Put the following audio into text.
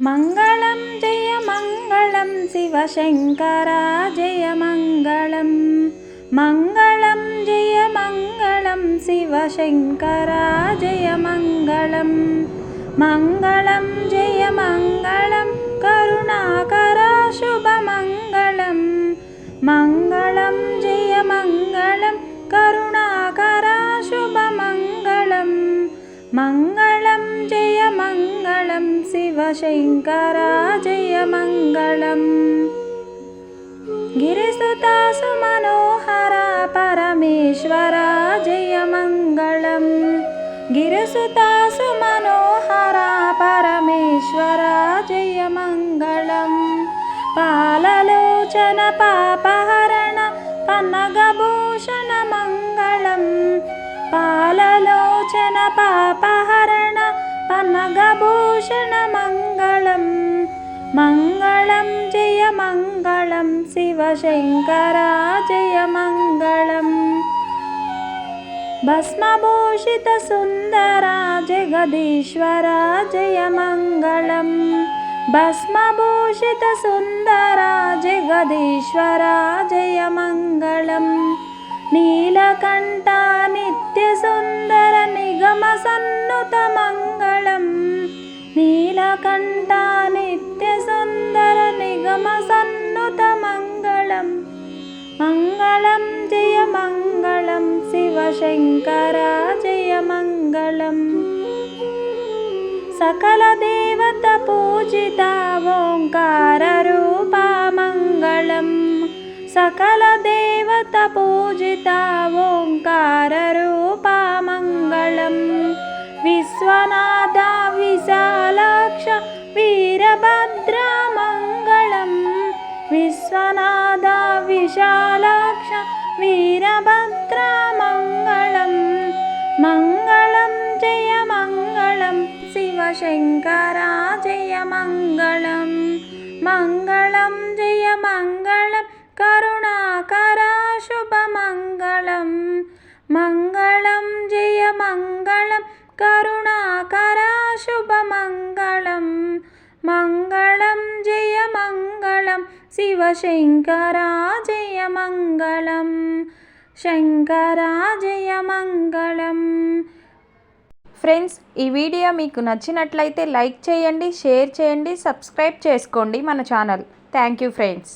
മംഗളം ജയ മംഗളം ശിവശങ്കര ജയ മംഗളം. മംഗളം ജയ മംഗളം ശിവശങ്കര ജയ മംഗളം. മംഗളം ജയ മംഗളം കരുണാകര ശുഭമംഗളം. മംഗളം ജയ മംഗളം കരുണാകര ശുഭമംഗളം. മംഗളം शिवशङ्करा जय मङ्गलम् गिरिसुता सुमनोहरा परमेश्वरा जय मङ्गलं गिरिसुता सुमनोहरा परमेश्वरा जय मङ्गलं पाललोचन पापहरण पन्नगभूषणमङ्गलं पाललोचन पापहरण पन्नगभूषणमङ्गलं मङ्गलं जय मङ्गलं शिवशङ्करा जय मङ्गलम् भस्मभूषितसुन्दरा जगदीश्वरा जय मङ्गलं भस्मभूषितसुन्दरा जगदीश्वरा जय मङ्गलं नीलकण्ठा നീലകണ്ഠ നിത്യസുന്ദര നിഗമ സന്നുത മംഗളം മംഗളം ജയ മംഗളം ശിവശങ്കര ജയ മംഗളം സകല ദേവത പൂജിത ഓംകാര രൂപ മംഗളം സകല ദേവത പൂജിത ഓംകാര രൂപ മംഗളം വിശ്വനാഥ శంకరా జయ మంగళం మంగళం జయ మంగళం కరుణాకరా శుభమంగళం. మంగళం జయ మంగళం కరుణాకరా శుభమంగళం. మంగళం జయ మంగళం శివశంకరా జయ మంగళం శంకరా జయ మంగళం ఫ్రెండ్స్ ఈ వీడియో మీకు నచ్చినట్లయితే లైక్ చేయండి షేర్ చేయండి సబ్స్క్రైబ్ చేసుకోండి మన ఛానల్. Thank you friends.